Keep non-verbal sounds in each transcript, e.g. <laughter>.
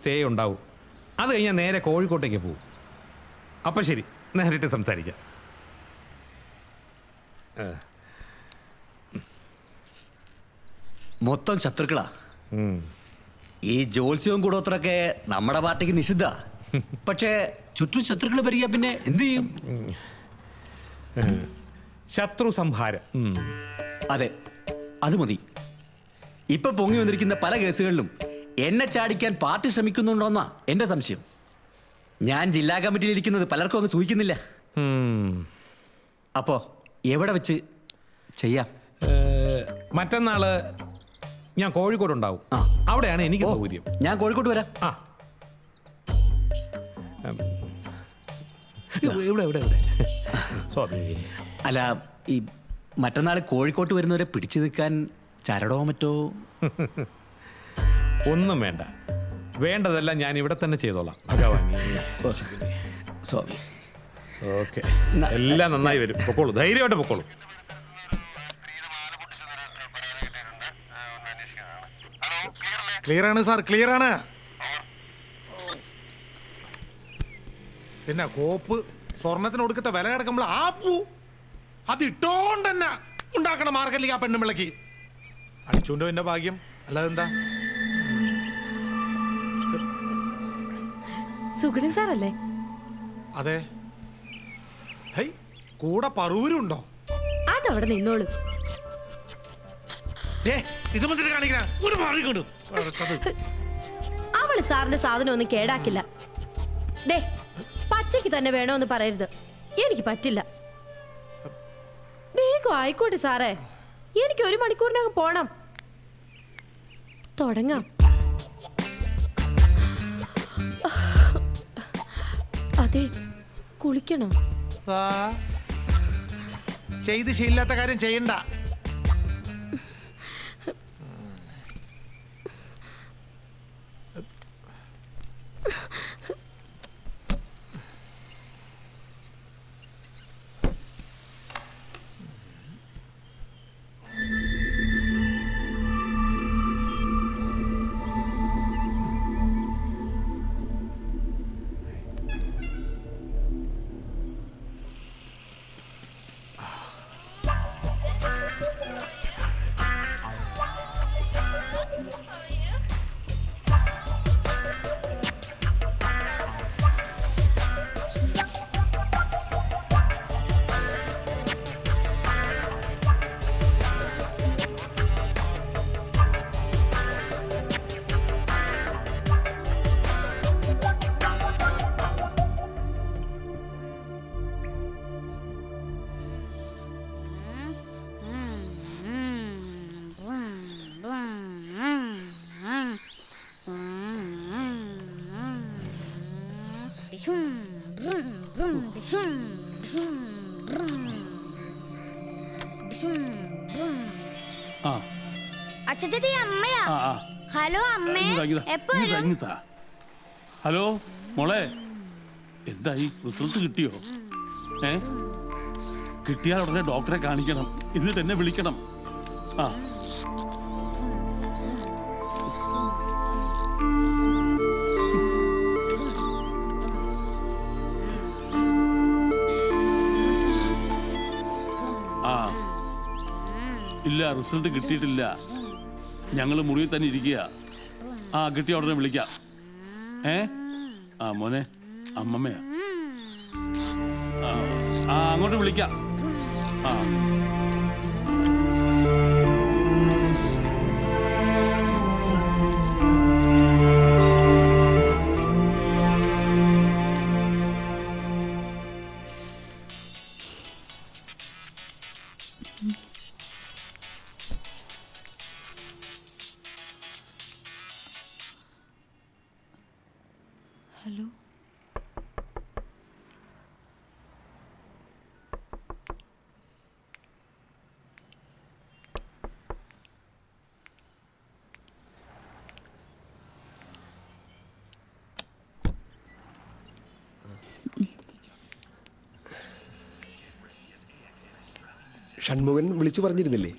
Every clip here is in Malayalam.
സ്റ്റേ ഉണ്ടാവും. അത് കഴിഞ്ഞാൽ നേരെ കോഴിക്കോട്ടേക്ക് പോകും അപ്പം ശരി നേരിട്ട് സംസാരിക്കാം. മൊത്തം ശത്രുക്കളാ. ഈ ജോത്സ്യവും കൂടോത്രൊക്കെ നമ്മുടെ പാർട്ടിക്ക് നിഷിദ്ധ. പക്ഷേ ചുറ്റും ശത്രുക്കൾ വരിക പിന്നെ എന്തു ചെയ്യും? ശത്രു സംഹാരം. അതെ അത് മതി. ഇപ്പൊ പൊങ്ങി വന്നിരിക്കുന്ന പല കേസുകളിലും എന്നെ ചാടിക്കാൻ പാർട്ടി ശ്രമിക്കുന്നുണ്ടോന്നാ എന്റെ സംശയം. ഞാൻ ജില്ലാ കമ്മിറ്റിയിൽ ഇരിക്കുന്നത് പലർക്കും അങ്ങ് സൂചിക്കുന്നില്ല. അപ്പോ എവിടെ വെച്ച് ചെയ്യാം? മറ്റന്നാൾ ഞാൻ കോഴിക്കോട് ഉണ്ടാവും അവിടെയാണ് എനിക്ക് സൗകര്യം. ഞാൻ കോഴിക്കോട് വരാം. ആ. ഇവിടെ ഇവിടെ ഇവിടെ സ്വാമി. അല്ല ഈ മറ്റന്നാൾ കോഴിക്കോട്ട് വരുന്നവരെ പിടിച്ചു നിൽക്കാൻ ചരടോ മറ്റോ? <laughs> ഒന്നും വേണ്ട. വേണ്ടതെല്ലാം ഞാൻ ഇവിടെ തന്നെ ചെയ്തോളാം. ഭഗവാൻ സ്വാമി. ഓക്കെ. എല്ലാം നന്നായി വരും. പൊക്കോളൂ. ധൈര്യമായിട്ട് പൊക്കോളൂ. ക്ലിയർ ആണ് സാർ ക്ലിയർ ആണ് പിന്നെ കോപ്പ് സ്വർണത്തിന് കൊടുക്കത്തെ വില കിടക്കുമ്പോൾ ആ പൂ അത് ഇട്ടോണ്ട് തന്നെ ഉണ്ടാക്കണ മാർക്കറ്റിലേക്ക് ആ പെണ്ണുമ്പിളക്ക് അടിച്ചുകൊണ്ട് എന്റെ ഭാഗ്യം? അല്ലാതെ സുഗുണൻ സാറല്ലേ? അതെ. കൂടെ പറൂരുണ്ടോ അതവിടെ നിന്നോളൂ. അവൾ സാറിന്റെ സാധനം ഒന്നും കേടാക്കില്ല. ദേ പച്ചയ്ക്ക് തന്നെ വേണോന്ന് പറയരുത്. എനിക്ക് പറ്റില്ല. വേഗം ആയിക്കോട്ടെ സാറേ. എനിക്ക് ഒരു മണിക്കൂറിനകം പോണം. തുടങ്ങാം. അതെ കുളിക്കണം. ചെയ്ത് ശീലില്ലാത്ത കാര്യം ചെയ്യണ്ട. ഹലോ അമ്മേ എപ്പോ വരും? ഹലോ മോളെ. എന്തായി റിസൾട്ട് കിട്ടിയോ? ഏ? കിട്ടിയാൽ ഉടനെ ഡോക്ടറെ കാണിക്കണം. എന്നിട്ട് എന്നെ വിളിക്കണം. ആ. ആ. ഇല്ല റിസൾട്ട് കിട്ടിയിട്ടില്ല. ഞങ്ങൾ മുറിയിൽ തന്നെ ഇരിക്കുക ആ കിട്ടിയ ഉടനെ വിളിക്കാം. ഏ? ആ മോനെ അമ്മമ്മയാ. ആ, അങ്ങോട്ട് വിളിക്കാം. ആ. ഷൺമുഖൻ വിളിച്ചു പറഞ്ഞിരുന്നില്ലേ?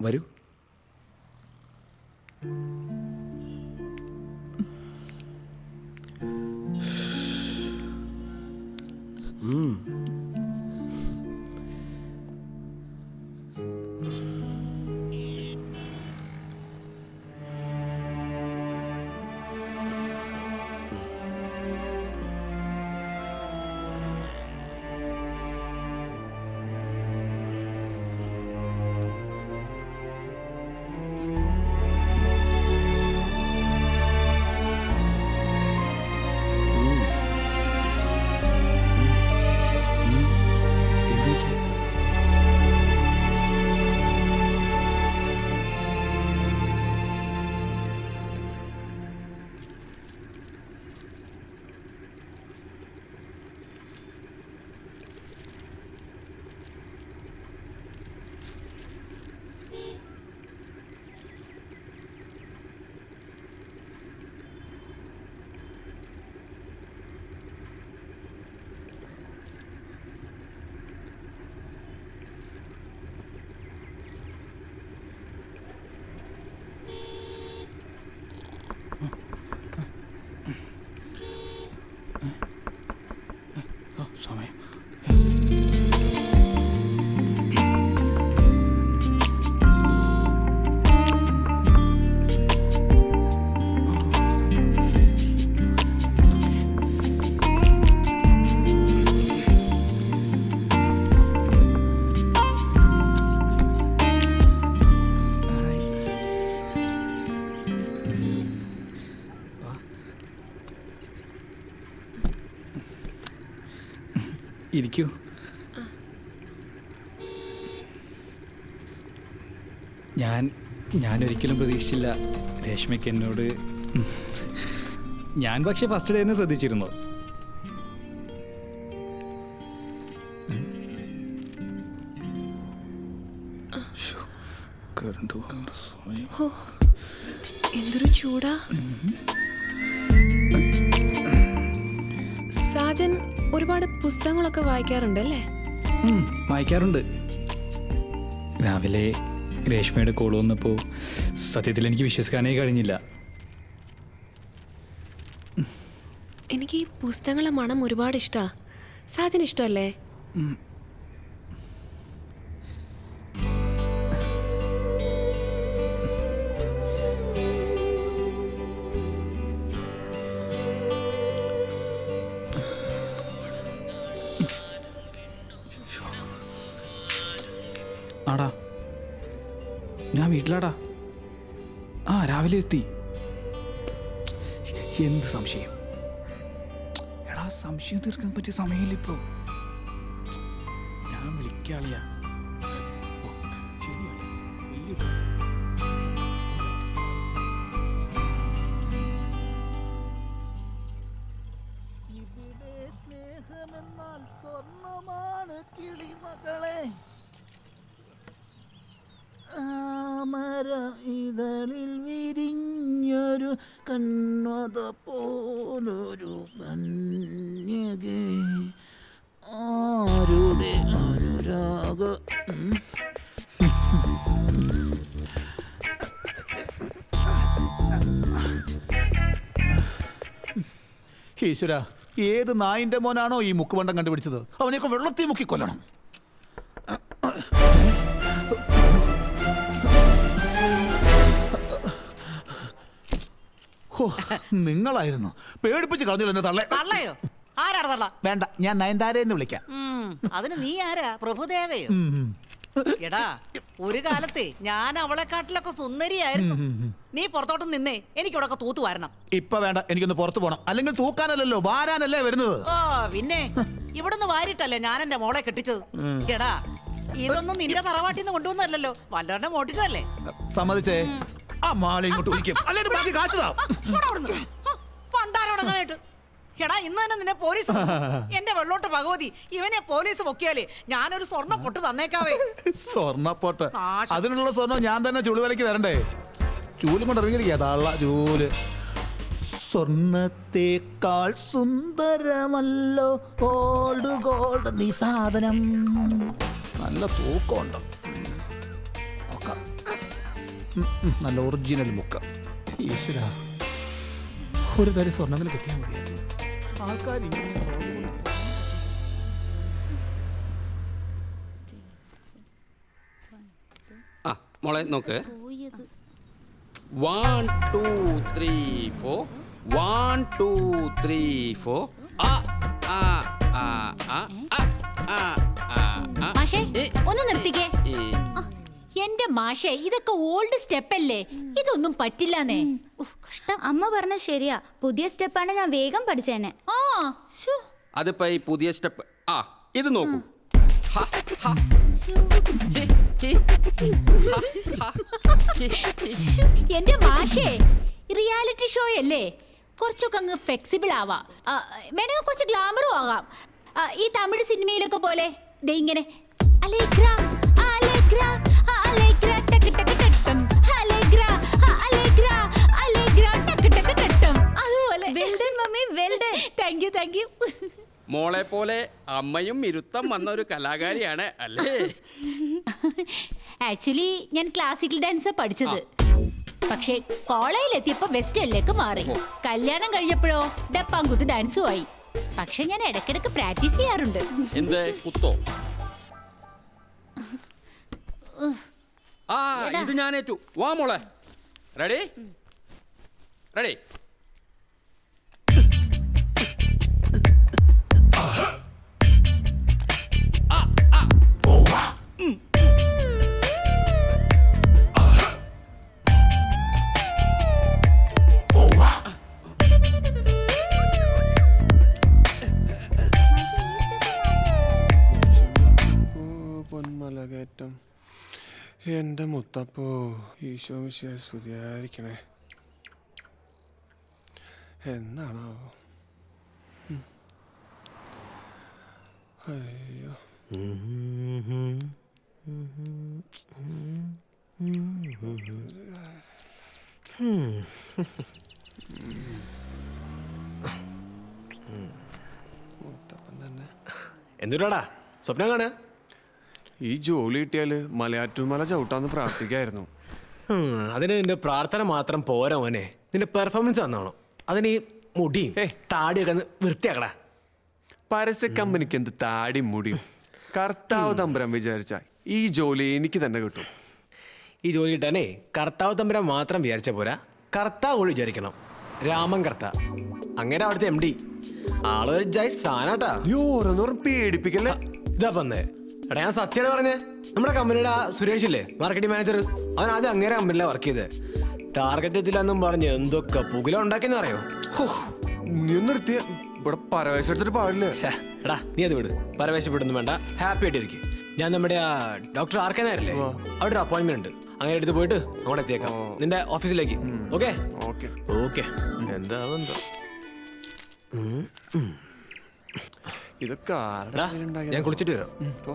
വരൂ. ഇരിക്കൂ. ഞാൻ ഞാനൊരിക്കലും പ്രതീക്ഷിച്ചില്ല രേഷ്മയ്ക്ക് എന്നോട് ഞാൻ പക്ഷെ ഫസ്റ്റ് ഡേ തന്നെ ശ്രദ്ധിച്ചിരുന്നു. എന്തൊരു ചൂടാ. സാജൻ ഒരുപാട് പുസ്തകങ്ങളൊക്കെ വായിക്കാറുണ്ട് അല്ലേ? വായിക്കാറുണ്ട്. രാവിലെ രേഷ്മയുടെ കോൾ വന്നപ്പോൾ സത്യത്തിൽ എനിക്ക് വിശ്വസിക്കാനേ കഴിഞ്ഞില്ല. എനിക്ക് ഈ പുസ്തകങ്ങളെ മണം ഒരുപാട് ഇഷ്ടാ. സാജൻ ഇഷ്ടല്ലേ? എന്ത് സംശയം? എടാ സംശയം തീർക്കാൻ പറ്റിയ സമയമില്ല ഇപ്പോ. ഞാൻ വിളിക്കാളിയാ. ശരിയാണ്. വലിയ ഈശ്വര ഏത് നായിന്റെ മോനാണോ ഈ മുക്കുവണ്ടം കണ്ടുപിടിച്ചത്? അവനെയൊക്കെ വെള്ളത്തിൽ മുക്കി കൊല്ലണം. ഹോ, നിങ്ങളായിരുന്നു. പേടിപ്പിച്ച് കളഞ്ഞില്ല എന്നെ തള്ളേ. തള്ളയോ? ആരാണ് തള്ള? വേണ്ട ഞാൻ നയൻതാരെന്ന് വിളിക്കാം. ഉം, അതിന് നീ ആരാ? പ്രഭുദേവയോ? എടാ ഒരു കാലത്തെ ഞാൻ അവളെ അവളെക്കാട്ടിലൊക്കെ സുന്ദരിയായിരുന്നു. നീ പുറത്തോട്ട് നിന്നേ എനിക്കിവിടെ തൂത്തു വരണം. ഇപ്പൊ വേണ്ട എനിക്കൊന്ന് പുറത്തു പോണം. അല്ലെങ്കിൽ തൂക്കാനല്ലല്ലോ വാരാനല്ലേ വരുന്നത്? ഓ പിന്നെ ഇവിടുന്ന് വാരിട്ടല്ലേ ഞാൻ എന്റെ മോളെ കെട്ടിച്ചത്? എടാ ഇതൊന്നും നിന്റെ തറവാട്ടിൽ നിന്ന് കൊണ്ടുവന്നല്ലോ വല്ലവരുടെ മോട്ടിച്ചതല്ലേ? സമ്മതിച്ചേ? ആ മാളെ ഇങ്ങോട്ട് ഒഴിക്കും അല്ലെങ്കിൽ ബാക്കി കാശ് താ. പണ്ടാരോടങ്ങാനായിട്ട്. എടാ ഇന്ന് തന്നെ നിന്നെ പോലീസ് <laughs> പൊക്കും. എന്റെ വെള്ളോട്ട് ഭഗവതി ഇവനെ പോലീസ് പൊക്കിയാലേ ഞാനൊരു സ്വർണ പൊട്ട് തന്നേക്കാവേ. സ്വർണപ്പോട്ട്. നാശം. അതിനുള്ള സ്വർണം ഞാൻ തന്നെ ചുളിവലയ്ക്ക് തരണ്ടേ? ചൂലും കൊണ്ട് ഇറങ്ങിയിരിക്കുക തള്ള ചൂൽ. സ്വർണത്തേക്കാൾ സുന്ദരമല്ലോ ഗോൾഡ് ഗോൾഡ് നീ സാധനം. നല്ല തൂക്കമുണ്ട്. നോക്കാം. ഉം, ഉം, നല്ല ഒറിജിനൽ മുക്ക. ഈശ്വര. ഒരു തരി സ്വർണത്തിൽ കിട്ടിയാൽ മതിയായിരുന്നു. ആൾക്കാർ ഇങ്ങനെ ആ മോളെ നോക്ക്. One two three four one two three four ആ ആ ആ ആ ആ ആ ആ ആ. ഒന്ന് നിർത്തിക്കേ. എന്റെ മാഷെ ഇതൊക്കെ ഓൾഡ് സ്റ്റെപ്പ് അല്ലേ? ഇതൊന്നും പറ്റില്ലെന്നേ. ഉഫ്, കഷ്ടം. അമ്മ പറഞ്ഞ ശരിയാ. പുതിയ സ്റ്റെപ്പാണ് ഞാൻ വേഗം പഠിച്ചേനെ. ആ. അതിപ്പോ ഈ പുതിയ സ്റ്റെപ്പ് ആ ഇത് നോക്കൂ. ഹ, ഹ. ഹി, ഹി. ഹ, ഹ. ഹി, ഹി. എന്റെ മാഷേ റിയാലിറ്റി ഷോ അല്ലേ? കുറച്ചൊക്കെ അങ്ങ് ഫ്ലെക്സിബിൾ ആവാം. ആ, വേണമെങ്കിൽ കുറച്ച് ഗ്ലാമറും ആകാം. ആ, ഈ തമിഴ് സിനിമയിലൊക്കെ പോലെ ദേ ഇങ്ങനെ. അല്ലേ അലേഗ്ര താങ്ക് യു മോളെ പോലെ അമ്മയും ഇരുത്തം വന്ന ഒരു കലാകാരിയാണ് അല്ലേ? ആക്ച്വലി ഞാൻ ക്ലാസിക്കൽ ഡാൻസ് പഠിച്ചത്. പക്ഷേ കോളേജിൽ എത്തിയപ്പോ വെസ്റ്റേണിലേക്ക് മാറി. കല്യാണം കഴിഞ്ഞപ്പോഴോ ഡപ്പാങ്കുത്ത് ഡാൻസും ആയി. പക്ഷെ ഞാൻ ഇടക്കിടക്ക് പ്രാക്ടീസ് ചെയ്യാറുണ്ട്. എന്ത്? കുത്തോ? ആ ഇത് ഞാൻ ഏറ്റു വാ മോളെ. റെഡി റെഡി കർത്താപ്പോ ഈശോ മിശിയെ സ്തുതിയായിരിക്കണേ. എന്നാണോ അയ്യോ. എന്തുടാടാ? സ്വപ്നം കാണാ ഈ ജോലി കിട്ടിയാൽ മലയാറ്റൂർമല ചവിട്ടാന്ന് പ്രാർത്ഥിക്കായിരുന്നു. <laughs> അതിന് നിന്റെ പ്രാർത്ഥന മാത്രം പോരാ മോനെ. നിന്റെ പെർഫോമൻസ് വന്നാണോ അതിന് ഈ മുടിയും താടിയൊക്കെ ഒന്ന് വൃത്തിയാക്കടാ. പരസ്യ കമ്പനിക്ക് എന്ത് താടി മുടിയും? കർത്താവ് തമ്പുരാൻ വിചാരിച്ച ഈ ജോലി എനിക്ക് തന്നെ കിട്ടും. ഈ ജോലി കിട്ടാനേ കർത്താവ് തമ്പുരാൻ മാത്രം വിചാരിച്ച പോരാ. കർത്താവ് കൂടി വിചാരിക്കണം. രാമൻ കർത്ത. അങ്ങനെ അവിടുത്തെ എം ഡി ആളൊരു ജയ് സാനാട്ടാ. നീ ഓരോന്നോറും പേടിപ്പിക്കല്ലേ? ഇതാ പന്നേ എടാ ഞാൻ സത്യമാണ് പറഞ്ഞേ നമ്മുടെ കമ്പനിയുടെ ആ സുരേഷ് ഇല്ലേ മാർക്കറ്റിംഗ് മാനേജർ അവൻ ആദ്യം അങ്ങനെ കമ്പനിയിലാണ് വർക്ക് ചെയ്തത് ടാർഗറ്റ് എത്തില്ലെന്നും പറഞ്ഞ് എന്തൊക്കെ പുകില ഉണ്ടാക്കിയെന്ന് അറിയോ? ഹോ, നീ ഒന്ന് നിർത്തിയ. ഇവിടെ പരവേശം എടുത്തിട്ട് പാടില്ല? ശ്ശേ, എടാ നീ അത് വിട്. പരവേശപ്പെടുന്നു വേണ്ട. ഹാപ്പി ആയിട്ടിരിക്കും. ഞാൻ നമ്മുടെ ആ ഡോക്ടർ ആർക്കനായിരുന്നില്ലേ അവിടെ ഒരു അപ്പോയിന്റ്മെന്റ് ഉണ്ട്. അങ്ങനെ എടുത്ത് പോയിട്ട് അവിടെ എത്തിയേക്കാം. നിന്റെ ഓഫീസിലേക്ക് ഓക്കെ ഓക്കെ ഓക്കെ ഇതൊക്കെ ആരുടെ എടാ കയ്യിലുണ്ടാക്കിയതാ? ഞാൻ കുളിച്ചിട്ട് വരാം. ഉം, പോ.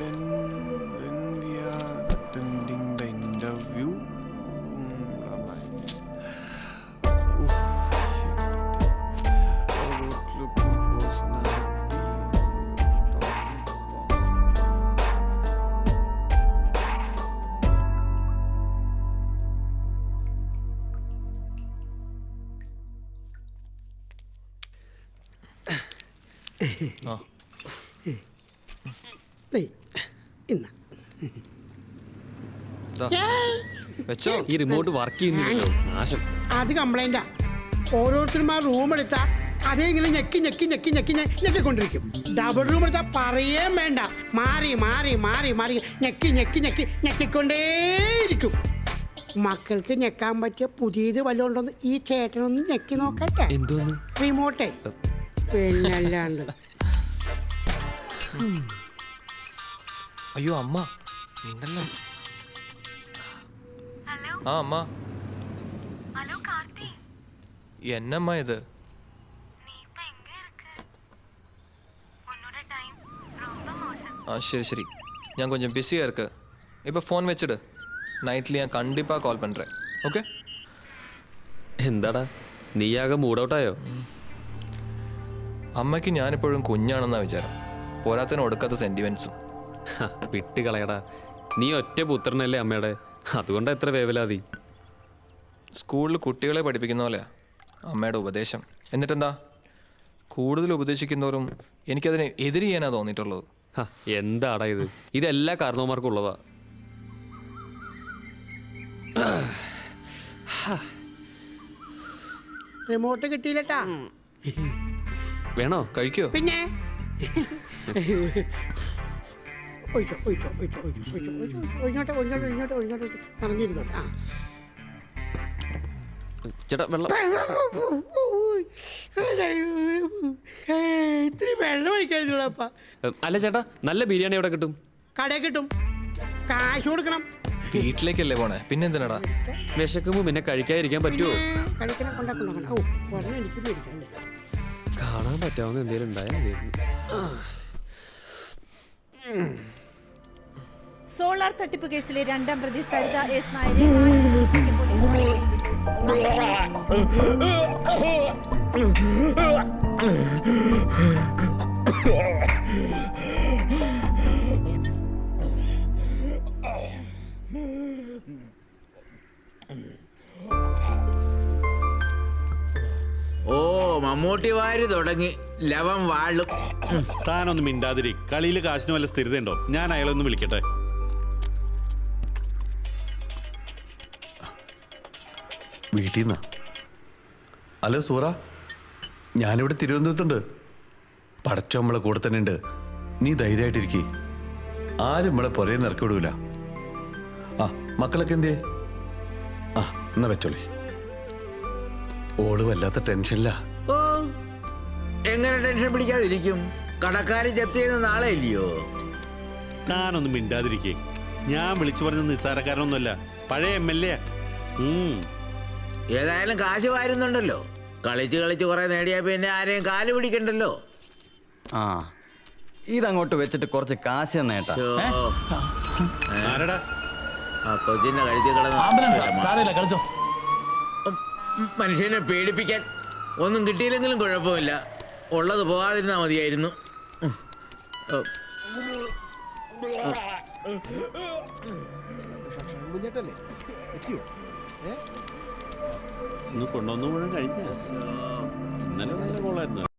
When, when we are attending the interview, ഉം, about- വെച്ചോ. ഈ റിമോട്ട് വർക്ക് ചെയ്യുന്നില്ലല്ലോ നാശം. അത് കംപ്ലൈന്റാ ഓരോരുത്തരും റൂം എടുത്താ അതേങ്കിലും ഞെക്കി ഞെക്കി ഞെക്കി ഞെക്കി ഞെക്കിക്കൊണ്ടിരിക്കും. ഡബിൾ റൂം എടുത്താൽ പറയേ വേണ്ട. മാറി മാറി മാറി മാറി ഞെക്കി ഞെക്കി ഞെക്കി ഞെക്കിക്കൊണ്ടേയിരിക്കും. മക്കൾക്ക് ഞെക്കാൻ പറ്റിയ പുതിയത് വല്ലതും ഉണ്ടോന്ന് ഈ ചേട്ടനൊന്ന് ഞെക്കി നോക്കട്ടെ. റിമോട്ടേ പിന്നല്ലാണ്ട്. <laughs> അയ്യോ അമ്മ മിണ്ടല്ലേ ആ അമ്മ എന്നമ്മ ഇത് ஆ சரி சரி நான் கொஞ்சம் பிஸியாக இருக்கு இப்போ ஃபோன் வச்சுடு நைட்டில் நான் கண்டிப்பாக கால் பண்ணுறேன் ஓகே എന്താടാ നീയാകെ മൂഡൗട്ടായോ അമ്മയ്ക്ക് ഞാനിപ്പോഴും കുഞ്ഞാണെന്നാ വിചാരം പോരാത്തതിന് ഒടുക്കാത്ത സെന്റിമെന്റ്സും വിട്ട് കളയടാ നീ ഒറ്റ പുത്രനല്ലേ അമ്മയുടെ? അതുകൊണ്ടാ എത്ര വേവലാതി. സ്കൂളിൽ കുട്ടികളെ പഠിപ്പിക്കുന്ന പോലെയാ അമ്മയുടെ ഉപദേശം. എന്നിട്ടെന്താ? കൂടുതൽ ഉപദേശിക്കുന്നവരും എനിക്കതിനെ എതിര് ചെയ്യാനാ തോന്നിയിട്ടുള്ളത്. എന്താടാ ഇത്? ഇതെല്ലാ കാരണവന്മാർക്കും ഉള്ളതാ. റിമോട്ട് കിട്ടിയില്ലട്ടാ. വേണോ? കഴിക്കോ? പിന്നെ? <laughs> ഒഴിച്ചോ ഒഴിച്ചോ ഒഴിച്ചോ ഒഴിച്ചോ ഒഴിച്ചോ ഒഴിച്ചോ ഒഴിഞ്ഞോട്ടെ ഒഴിഞ്ഞോട്ടെ ഒഴിഞ്ഞോട്ടെ ഒഴിഞ്ഞോട്ടെ നിറഞ്ഞിരുന്നോട്ടെ ആ. ചേട്ടാ വെള്ളം. ഇത്തിരി വെള്ളം ഒഴിക്കാതില്ലപ്പാ ഏ, അല്ല ചേട്ടാ നല്ല ബിരിയാണി എവിടെ കിട്ടും? കടയിൽ കിട്ടും. കാശ് കൊടുക്കണം. വീട്ടിലേക്കല്ലേ പോണേ? പിന്നെന്തിനാടാ? വിശക്കുമ്പോ പിന്നെ കഴിക്കാതിരിക്കാൻ പറ്റുമോ കഴിക്കണം കൊണ്ടാക്കണം ഓ എനിക്ക് മേടിക്കാം കാണാൻ പറ്റാവുന്ന എന്തെങ്കിലും ഉണ്ടായാൽ സോളാർ തട്ടിപ്പ് കേസിലെ രണ്ടാം പ്രതി സരിത എസ് നായരെ ഓ മമ്മൂട്ടി വാരി തുടങ്ങി. ലവം വാളും. താനൊന്നും മിണ്ടാതിരി. കളിയിൽ കാശിന് വല്ല സ്ഥിരതയുണ്ടോ? ഞാൻ അയാളൊന്ന് വിളിക്കട്ടെ. വീട്ടിൽ നിന്ന് ഹലോ സൂറ ഞാനിവിടെ തിരുവനന്തപുരത്തുണ്ട്. പടച്ചോ നമ്മളെ കൂടെ തന്നെ ഉണ്ട്. നീ ധൈര്യമായിട്ടിരിക്കേ. ആരും നമ്മളെ പുറകെ നിറക്കി വിടൂല. ആ മക്കളൊക്കെ എന്തേ ആ എന്നാ വെച്ചോളി. ഓൾ വല്ലാത്ത ടെൻഷനില്ല ഓ എങ്ങനെ ടെൻഷൻ പിടിക്കാതിരിക്കും? കടക്കാരൻ ജപ്തി ചെയ്യുന്ന നാളെ ഇല്ലയോ? താനൊന്നും മിണ്ടാതിരിക്കേ. ഞാൻ വിളിച്ചു പറഞ്ഞ നിസ്സാരക്കാരനൊന്നുമല്ല. പഴയ എം എൽ എ ഏതായാലും കാശ് വാരുന്നുണ്ടല്ലോ കളിച്ച് കളിച്ച് കുറെ നേടിയാ പിന്നെ ആരെയും കാൽ പിടിക്കണ്ടല്ലോ ആ ഇതങ്ങോട്ട് വെച്ചിട്ട് കുറച്ച് കാശ് നേട്ടാ ശോ. ആരടാ ആ കൊച്ചിന്റെ കഴുത്തിൽ ആംബുലൻസാ, കിടന്ന് സാരമില്ല, കളിച്ചോ. മനുഷ്യനെ പേടിപ്പിക്കാൻ ഒന്നും കിട്ടിയില്ലെങ്കിലും കുഴപ്പമില്ല ഉള്ളത് പോകാതിരുന്നാ മതിയായിരുന്നു ഉം. ഓ. ഇന്ന് കൊണ്ടുവന്നു മുഴുവൻ കഴിഞ്ഞ. ഇന്നലെ നല്ല കോളായിരുന്നു